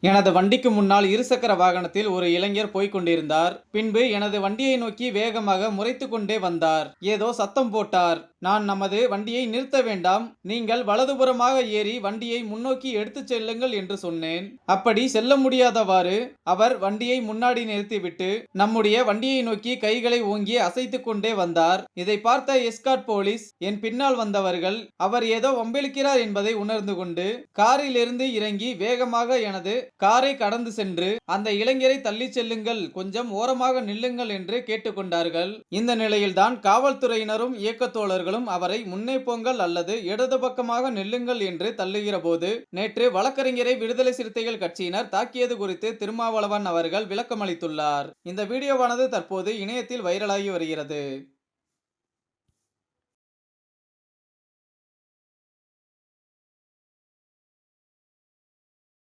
எனது வண்டிக்கு முன்னால் இருசக்கர வாகனத்தில் ஒரு இளைஞர் போய்க் கொண்டிருந்தார் பின்பு எனது வண்டியை நோக்கி வேகமாக முறைத்து கொண்டே வந்தார். ஏதோ சத்தம் போட்டார். நான் நமது வண்டியை நிறுத்த வேண்டாம். நீங்கள் வலதுபுறமாக ஏறி வண்டியை முன்னோக்கி எடுத்துச் செல்லுங்கள் என்று சொன்னேன். அப்படி செல்ல முடியாதவாறு அவர் வண்டியை முன்னாடி நிறுத்திவிட்டு நம்முடைய வண்டியை நோக்கி கைகளை ஓங்கி அசைத்து கொண்டே வந்தார். இதை பார்த்த எஸ்காட் போலீஸ் என் பின்னால் வந்தவர்கள் அவர் ஏதோ வம்பிழுக்கிறார் என்பதை உணர்ந்து கொண்டு காரிலிருந்து இறங்கி வேகமாக எனது காரை கடந்து சென்று அந்த இளைஞரை தள்ளிச் செல்லுங்கள் கொஞ்சம் ஓரமாக நில்லுங்கள் என்று கேட்டுக்கொண்டார்கள் இந்த நிலையில்தான் காவல்துறையினரும் இயக்கத்தோழர்களும் அவரை முன்னே போங்கள் அல்லது இடது பக்கமாக நெல்லுங்கள் என்று தள்ளுகிற போது நேற்று வழக்கறிஞரை விடுதலை சிறுத்தைகள் கட்சியினர் தாக்கியது குறித்து திருமாவளவன் அவர்கள் விளக்கமளித்துள்ளார். இந்த வீடியோவானது தற்போது இணையத்தில் வைரலாகி வருகிறது.